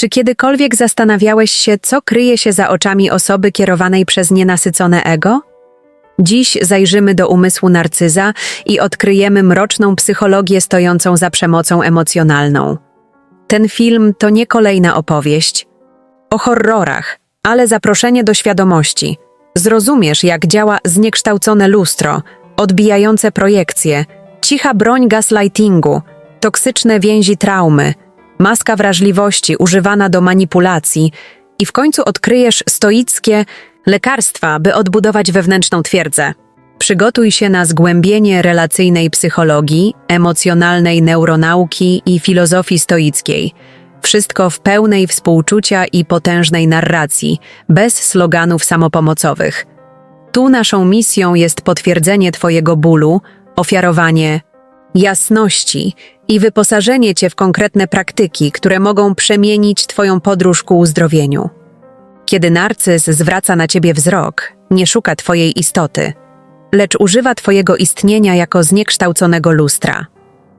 Czy kiedykolwiek zastanawiałeś się, co kryje się za oczami osoby kierowanej przez nienasycone ego? Dziś zajrzymy do umysłu narcyza i odkryjemy mroczną psychologię stojącą za przemocą emocjonalną. Ten film to nie kolejna opowieść o horrorach, ale zaproszenie do świadomości. Zrozumiesz, jak działa zniekształcone lustro, odbijające projekcje, cicha broń gaslightingu, toksyczne więzi traumy, maska wrażliwości używana do manipulacji i w końcu odkryjesz stoickie lekarstwa, by odbudować wewnętrzną twierdzę. Przygotuj się na zgłębienie relacyjnej psychologii, emocjonalnej neuronauki i filozofii stoickiej. Wszystko w pełnej współczucia i potężnej narracji, bez sloganów samopomocowych. Tu naszą misją jest potwierdzenie Twojego bólu, ofiarowanie jasności i wyposażenie Cię w konkretne praktyki, które mogą przemienić Twoją podróż ku uzdrowieniu. Kiedy narcyz zwraca na Ciebie wzrok, nie szuka Twojej istoty, lecz używa Twojego istnienia jako zniekształconego lustra.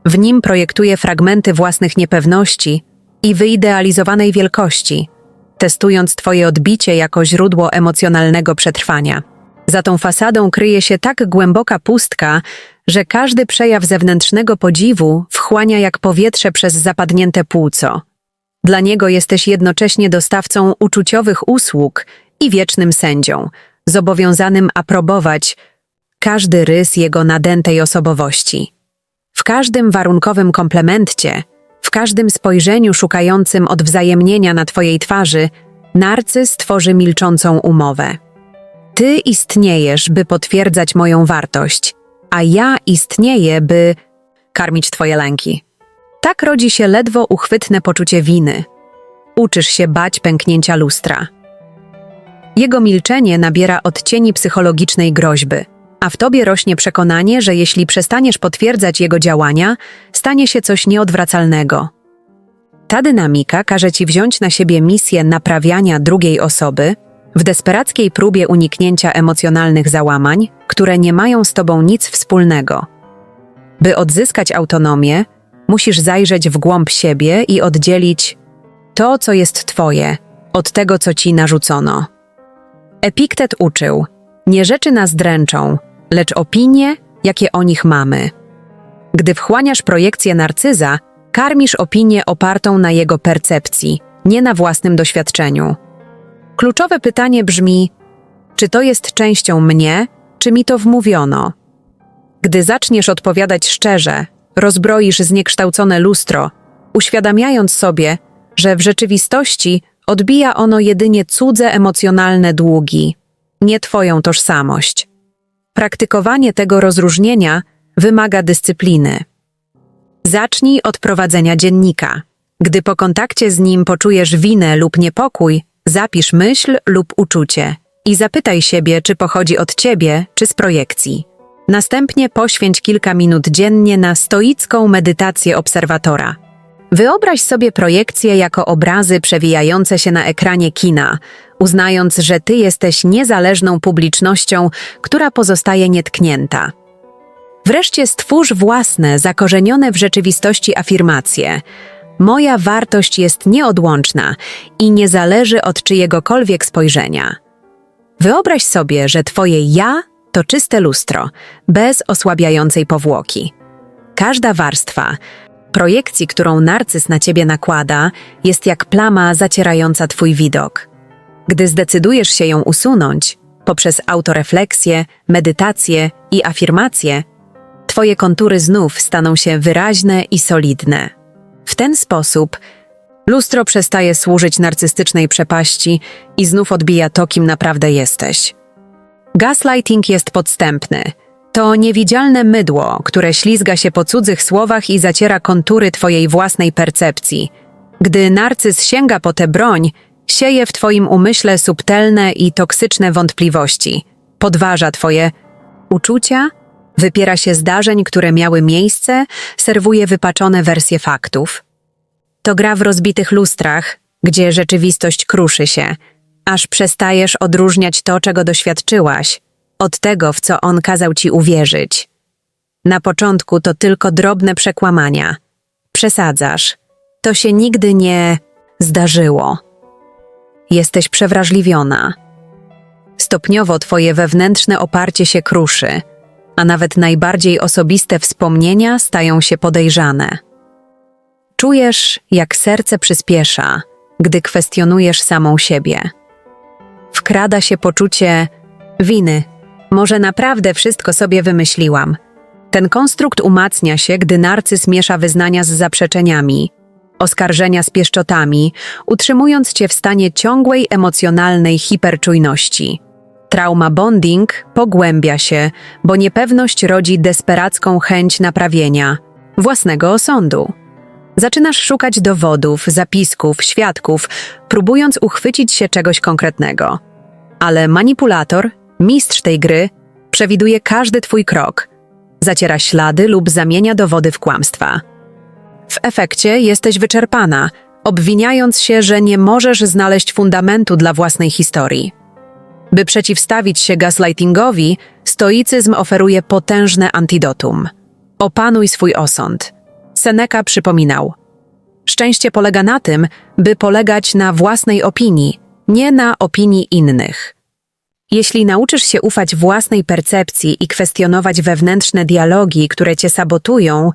W nim projektuje fragmenty własnych niepewności i wyidealizowanej wielkości, testując Twoje odbicie jako źródło emocjonalnego przetrwania. Za tą fasadą kryje się tak głęboka pustka, że każdy przejaw zewnętrznego podziwu wchłania jak powietrze przez zapadnięte płuco. Dla niego jesteś jednocześnie dostawcą uczuciowych usług i wiecznym sędzią, zobowiązanym aprobować każdy rys jego nadętej osobowości. W każdym warunkowym komplemencie, w każdym spojrzeniu szukającym odwzajemnienia na twojej twarzy, narcyz tworzy milczącą umowę. Ty istniejesz, by potwierdzać moją wartość, a ja istnieję, by karmić twoje lęki. Tak rodzi się ledwo uchwytne poczucie winy. Uczysz się bać pęknięcia lustra. Jego milczenie nabiera odcieni psychologicznej groźby, a w tobie rośnie przekonanie, że jeśli przestaniesz potwierdzać jego działania, stanie się coś nieodwracalnego. Ta dynamika każe ci wziąć na siebie misję naprawiania drugiej osoby w desperackiej próbie uniknięcia emocjonalnych załamań, które nie mają z tobą nic wspólnego. By odzyskać autonomię, musisz zajrzeć w głąb siebie i oddzielić to, co jest twoje, od tego, co ci narzucono. Epiktet uczył: Nie rzeczy nas dręczą, lecz opinie, jakie o nich mamy. Gdy wchłaniasz projekcję narcyza, karmisz opinię opartą na jego percepcji, nie na własnym doświadczeniu. Kluczowe pytanie brzmi: czy to jest częścią mnie, czy mi to wmówiono? Gdy zaczniesz odpowiadać szczerze, rozbroisz zniekształcone lustro, uświadamiając sobie, że w rzeczywistości odbija ono jedynie cudze emocjonalne długi, nie twoją tożsamość. Praktykowanie tego rozróżnienia wymaga dyscypliny. Zacznij od prowadzenia dziennika. Gdy po kontakcie z nim poczujesz winę lub niepokój, zapisz myśl lub uczucie i zapytaj siebie, czy pochodzi od ciebie, czy z projekcji. Następnie poświęć kilka minut dziennie na stoicką medytację obserwatora. Wyobraź sobie projekcję jako obrazy przewijające się na ekranie kina, uznając, że ty jesteś niezależną publicznością, która pozostaje nietknięta. Wreszcie stwórz własne, zakorzenione w rzeczywistości afirmacje. Moja wartość jest nieodłączna i nie zależy od czyjegokolwiek spojrzenia. Wyobraź sobie, że twoje ja to czyste lustro, bez osłabiającej powłoki. Każda warstwa, projekcji, którą narcyz na ciebie nakłada, jest jak plama zacierająca twój widok. Gdy zdecydujesz się ją usunąć, poprzez autorefleksję, medytację i afirmację, twoje kontury znów staną się wyraźne i solidne. W ten sposób lustro przestaje służyć narcystycznej przepaści i znów odbija to, kim naprawdę jesteś. Gaslighting jest podstępny. To niewidzialne mydło, które ślizga się po cudzych słowach i zaciera kontury twojej własnej percepcji. Gdy narcyz sięga po tę broń, sieje w twoim umyśle subtelne i toksyczne wątpliwości. Podważa twoje uczucia, wypiera się zdarzeń, które miały miejsce, serwuje wypaczone wersje faktów. To gra w rozbitych lustrach, gdzie rzeczywistość kruszy się, aż przestajesz odróżniać to, czego doświadczyłaś, od tego, w co on kazał ci uwierzyć. Na początku to tylko drobne przekłamania. Przesadzasz. To się nigdy nie zdarzyło. Jesteś przewrażliwiona. Stopniowo twoje wewnętrzne oparcie się kruszy, a nawet najbardziej osobiste wspomnienia stają się podejrzane. Czujesz, jak serce przyspiesza, gdy kwestionujesz samą siebie. Wkrada się poczucie winy. Może naprawdę wszystko sobie wymyśliłam. Ten konstrukt umacnia się, gdy narcyz miesza wyznania z zaprzeczeniami, oskarżenia z pieszczotami, utrzymując cię w stanie ciągłej emocjonalnej hiperczujności. Trauma bonding pogłębia się, bo niepewność rodzi desperacką chęć naprawienia własnego osądu. Zaczynasz szukać dowodów, zapisków, świadków, próbując uchwycić się czegoś konkretnego. Ale manipulator, mistrz tej gry, przewiduje każdy twój krok, zaciera ślady lub zamienia dowody w kłamstwa. W efekcie jesteś wyczerpana, obwiniając się, że nie możesz znaleźć fundamentu dla własnej historii. By przeciwstawić się gaslightingowi, stoicyzm oferuje potężne antidotum. Opanuj swój osąd. Seneca przypominał: Szczęście polega na tym, by polegać na własnej opinii, nie na opinii innych. Jeśli nauczysz się ufać własnej percepcji i kwestionować wewnętrzne dialogi, które cię sabotują,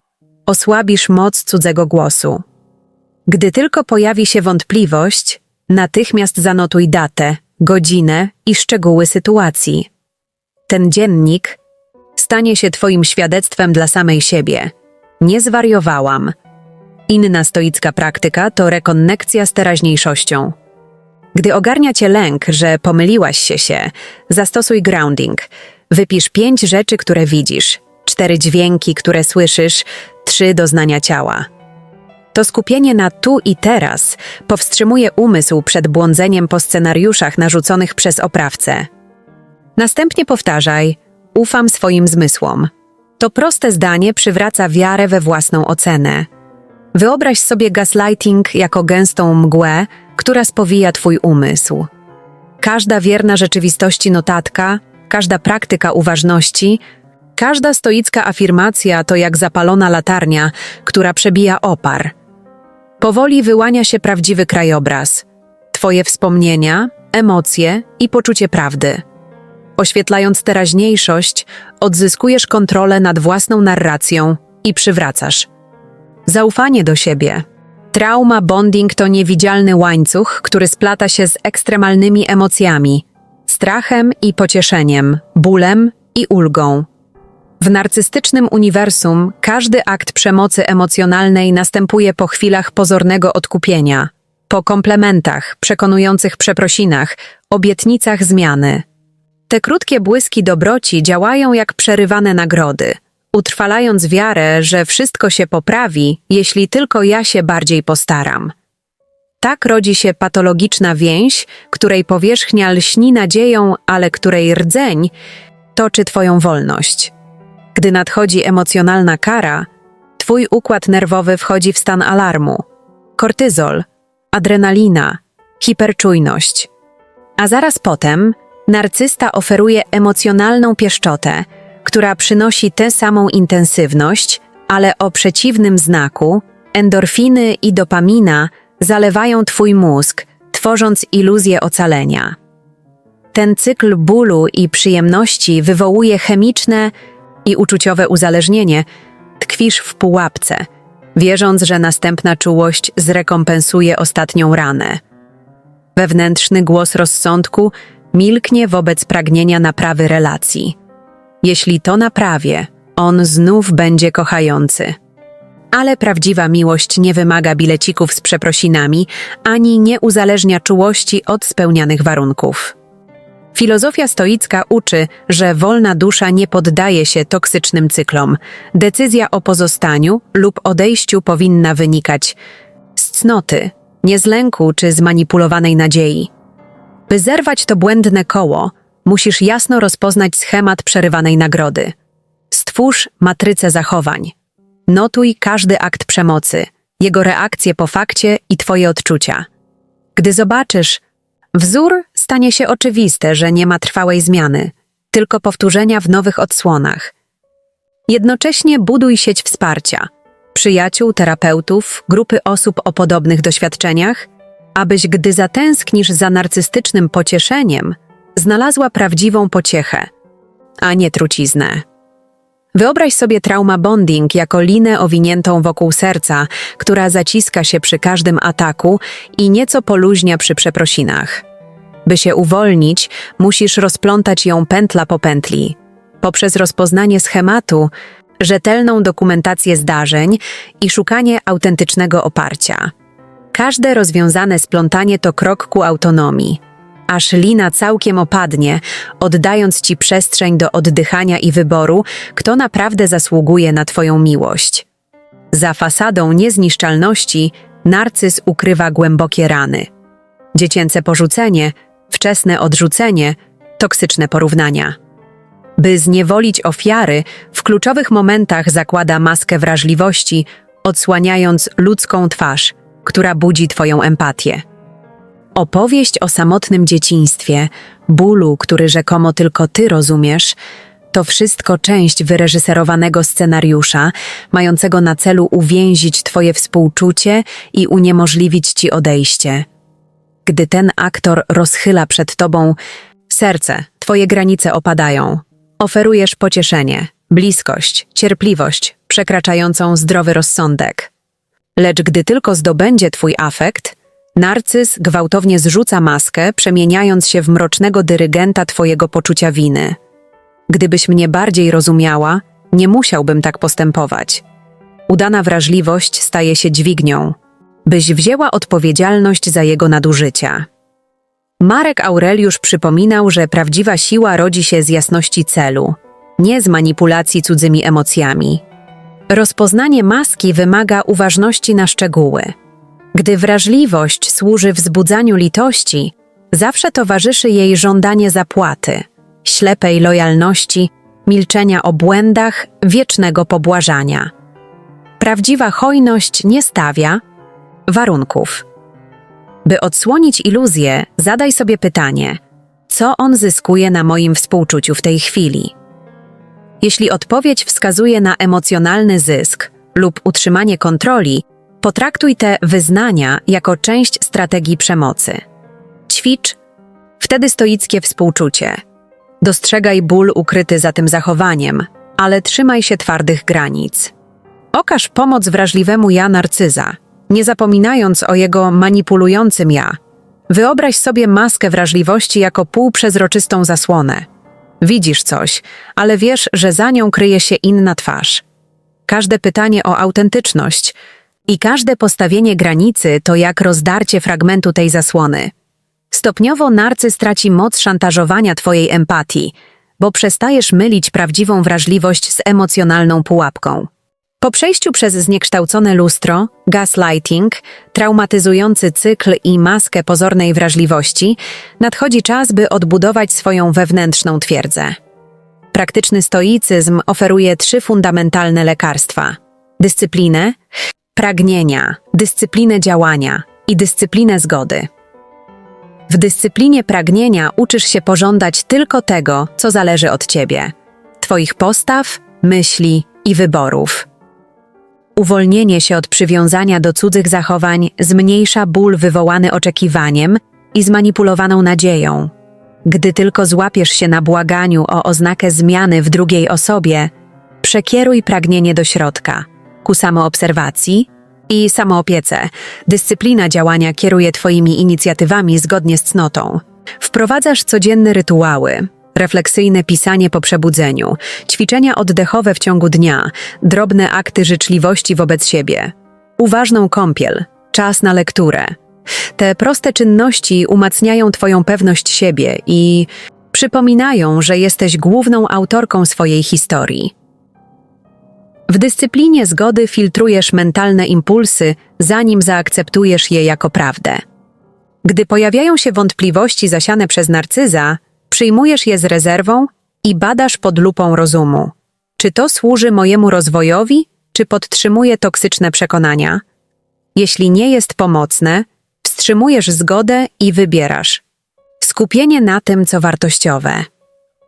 osłabisz moc cudzego głosu. Gdy tylko pojawi się wątpliwość, natychmiast zanotuj datę, godzinę i szczegóły sytuacji. Ten dziennik stanie się Twoim świadectwem dla samej siebie. Nie zwariowałam. Inna stoicka praktyka to rekonnekcja z teraźniejszością. Gdy ogarnia cię lęk, że pomyliłaś się się, zastosuj grounding. Wypisz pięć rzeczy, które widzisz, cztery dźwięki, które słyszysz, trzy doznania ciała. To skupienie na tu i teraz powstrzymuje umysł przed błądzeniem po scenariuszach narzuconych przez oprawcę. Następnie powtarzaj: Ufam swoim zmysłom. To proste zdanie przywraca wiarę we własną ocenę. Wyobraź sobie gaslighting jako gęstą mgłę, która spowija Twój umysł. Każda wierna rzeczywistości notatka, każda praktyka uważności, każda stoicka afirmacja to jak zapalona latarnia, która przebija opar. Powoli wyłania się prawdziwy krajobraz, Twoje wspomnienia, emocje i poczucie prawdy. Oświetlając teraźniejszość, odzyskujesz kontrolę nad własną narracją i przywracasz zaufanie do siebie. Trauma bonding to niewidzialny łańcuch, który splata się z ekstremalnymi emocjami, strachem i pocieszeniem, bólem i ulgą. W narcystycznym uniwersum każdy akt przemocy emocjonalnej następuje po chwilach pozornego odkupienia, po komplementach, przekonujących przeprosinach, obietnicach zmiany. Te krótkie błyski dobroci działają jak przerywane nagrody – utrwalając wiarę, że wszystko się poprawi, jeśli tylko ja się bardziej postaram. Tak rodzi się patologiczna więź, której powierzchnia lśni nadzieją, ale której rdzeń toczy Twoją wolność. Gdy nadchodzi emocjonalna kara, Twój układ nerwowy wchodzi w stan alarmu. Kortyzol, adrenalina, hiperczujność. A zaraz potem narcysta oferuje emocjonalną pieszczotę – która przynosi tę samą intensywność, ale o przeciwnym znaku, endorfiny i dopamina zalewają Twój mózg, tworząc iluzję ocalenia. Ten cykl bólu i przyjemności wywołuje chemiczne i uczuciowe uzależnienie, tkwisz w pułapce, wierząc, że następna czułość zrekompensuje ostatnią ranę. Wewnętrzny głos rozsądku milknie wobec pragnienia naprawy relacji. Jeśli to naprawię, on znów będzie kochający. Ale prawdziwa miłość nie wymaga bilecików z przeprosinami, ani nie uzależnia czułości od spełnianych warunków. Filozofia stoicka uczy, że wolna dusza nie poddaje się toksycznym cyklom. Decyzja o pozostaniu lub odejściu powinna wynikać z cnoty, nie z lęku czy zmanipulowanej nadziei. By zerwać to błędne koło, musisz jasno rozpoznać schemat przerywanej nagrody. Stwórz matrycę zachowań. Notuj każdy akt przemocy, jego reakcje po fakcie i Twoje odczucia. Gdy zobaczysz, wzór stanie się oczywiste, że nie ma trwałej zmiany, tylko powtórzenia w nowych odsłonach. Jednocześnie buduj sieć wsparcia przyjaciół, terapeutów, grupy osób o podobnych doświadczeniach abyś, gdy zatęsknisz za narcystycznym pocieszeniem, znalazła prawdziwą pociechę, a nie truciznę. Wyobraź sobie trauma bonding jako linę owiniętą wokół serca, która zaciska się przy każdym ataku i nieco poluźnia przy przeprosinach. By się uwolnić, musisz rozplątać ją pętla po pętli. Poprzez rozpoznanie schematu, rzetelną dokumentację zdarzeń i szukanie autentycznego oparcia. Każde rozwiązane splątanie to krok ku autonomii, aż lina całkiem opadnie, oddając ci przestrzeń do oddychania i wyboru, kto naprawdę zasługuje na Twoją miłość. Za fasadą niezniszczalności narcyz ukrywa głębokie rany. Dziecięce porzucenie, wczesne odrzucenie, toksyczne porównania. By zniewolić ofiary, w kluczowych momentach zakłada maskę wrażliwości, odsłaniając ludzką twarz, która budzi Twoją empatię. Opowieść o samotnym dzieciństwie, bólu, który rzekomo tylko Ty rozumiesz, to wszystko część wyreżyserowanego scenariusza, mającego na celu uwięzić Twoje współczucie i uniemożliwić Ci odejście. Gdy ten aktor rozchyla przed Tobą serce, Twoje granice opadają. Oferujesz pocieszenie, bliskość, cierpliwość, przekraczającą zdrowy rozsądek. Lecz gdy tylko zdobędzie Twój afekt, narcyz gwałtownie zrzuca maskę, przemieniając się w mrocznego dyrygenta Twojego poczucia winy. Gdybyś mnie bardziej rozumiała, nie musiałbym tak postępować. Udana wrażliwość staje się dźwignią, byś wzięła odpowiedzialność za jego nadużycia. Marek Aureliusz przypominał, że prawdziwa siła rodzi się z jasności celu, nie z manipulacji cudzymi emocjami. Rozpoznanie maski wymaga uważności na szczegóły. Gdy wrażliwość służy wzbudzaniu litości, zawsze towarzyszy jej żądanie zapłaty, ślepej lojalności, milczenia o błędach, wiecznego pobłażania. Prawdziwa hojność nie stawia warunków. By odsłonić iluzję, zadaj sobie pytanie: co on zyskuje na moim współczuciu w tej chwili? Jeśli odpowiedź wskazuje na emocjonalny zysk lub utrzymanie kontroli, potraktuj te wyznania jako część strategii przemocy. Ćwicz wtedy stoickie współczucie. Dostrzegaj ból ukryty za tym zachowaniem, ale trzymaj się twardych granic. Okaż pomoc wrażliwemu ja narcyza, nie zapominając o jego manipulującym ja. Wyobraź sobie maskę wrażliwości jako półprzezroczystą zasłonę. Widzisz coś, ale wiesz, że za nią kryje się inna twarz. Każde pytanie o autentyczność i każde postawienie granicy to jak rozdarcie fragmentu tej zasłony. Stopniowo narcyz traci moc szantażowania twojej empatii, bo przestajesz mylić prawdziwą wrażliwość z emocjonalną pułapką. Po przejściu przez zniekształcone lustro, gaslighting, traumatyzujący cykl i maskę pozornej wrażliwości, nadchodzi czas, by odbudować swoją wewnętrzną twierdzę. Praktyczny stoicyzm oferuje trzy fundamentalne lekarstwa: dyscyplinę, pragnienia, dyscyplinę działania i dyscyplinę zgody. W dyscyplinie pragnienia uczysz się pożądać tylko tego, co zależy od ciebie Twoich postaw, myśli i wyborów. Uwolnienie się od przywiązania do cudzych zachowań zmniejsza ból wywołany oczekiwaniem i zmanipulowaną nadzieją. Gdy tylko złapiesz się na błaganiu o oznakę zmiany w drugiej osobie, przekieruj pragnienie do środka, ku samoobserwacji i samoopiece. Dyscyplina działania kieruje Twoimi inicjatywami zgodnie z cnotą. Wprowadzasz codzienne rytuały, refleksyjne pisanie po przebudzeniu, ćwiczenia oddechowe w ciągu dnia, drobne akty życzliwości wobec siebie, uważną kąpiel, czas na lekturę. Te proste czynności umacniają Twoją pewność siebie i przypominają, że jesteś główną autorką swojej historii. W dyscyplinie zgody filtrujesz mentalne impulsy, zanim zaakceptujesz je jako prawdę. Gdy pojawiają się wątpliwości zasiane przez narcyza, przyjmujesz je z rezerwą i badasz pod lupą rozumu. Czy to służy mojemu rozwojowi, czy podtrzymuje toksyczne przekonania? Jeśli nie jest pomocne, wstrzymujesz zgodę i wybierasz. Skupienie na tym, co wartościowe.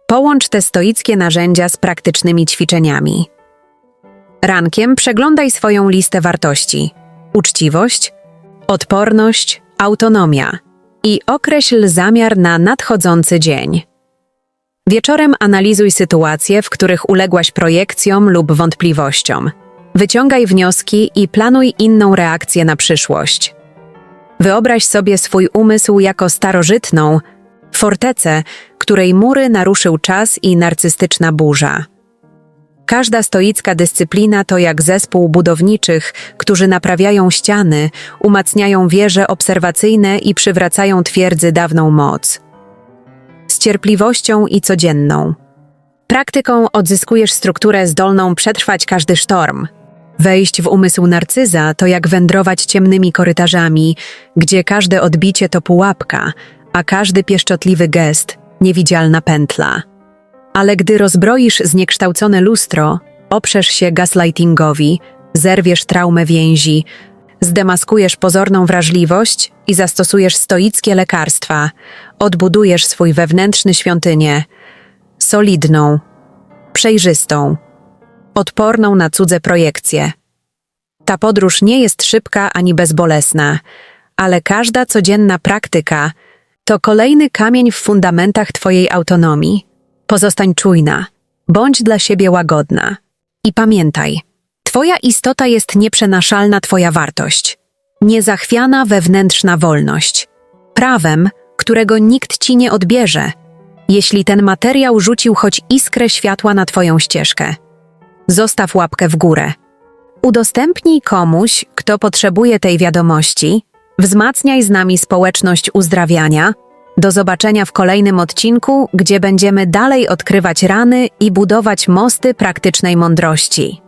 Połącz te stoickie narzędzia z praktycznymi ćwiczeniami. Rankiem przeglądaj swoją listę wartości: uczciwość, odporność, autonomia i określ zamiar na nadchodzący dzień. Wieczorem analizuj sytuacje, w których uległaś projekcjom lub wątpliwościom. Wyciągaj wnioski i planuj inną reakcję na przyszłość. Wyobraź sobie swój umysł jako starożytną fortecę, której mury naruszył czas i narcystyczna burza. Każda stoicka dyscyplina to jak zespół budowniczych, którzy naprawiają ściany, umacniają wieże obserwacyjne i przywracają twierdzy dawną moc. Z cierpliwością i codzienną. Praktyką odzyskujesz strukturę zdolną przetrwać każdy sztorm. Wejść w umysł narcyza to jak wędrować ciemnymi korytarzami, gdzie każde odbicie to pułapka, a każdy pieszczotliwy gest niewidzialna pętla. Ale gdy rozbroisz zniekształcone lustro, oprzesz się gaslightingowi, zerwiesz traumę więzi, zdemaskujesz pozorną wrażliwość i zastosujesz stoickie lekarstwa, odbudujesz swój wewnętrzny świątynię, solidną, przejrzystą, odporną na cudze projekcje. Ta podróż nie jest szybka ani bezbolesna, ale każda codzienna praktyka to kolejny kamień w fundamentach Twojej autonomii. Pozostań czujna, bądź dla siebie łagodna. I pamiętaj, Twoja istota jest nieprzenaszalna Twoja wartość, niezachwiana wewnętrzna wolność, prawem, którego nikt Ci nie odbierze, jeśli ten materiał rzucił choć iskrę światła na Twoją ścieżkę. Zostaw łapkę w górę. Udostępnij komuś, kto potrzebuje tej wiadomości, wzmacniaj z nami społeczność uzdrawiania. Do zobaczenia w kolejnym odcinku, gdzie będziemy dalej odkrywać rany i budować mosty praktycznej mądrości.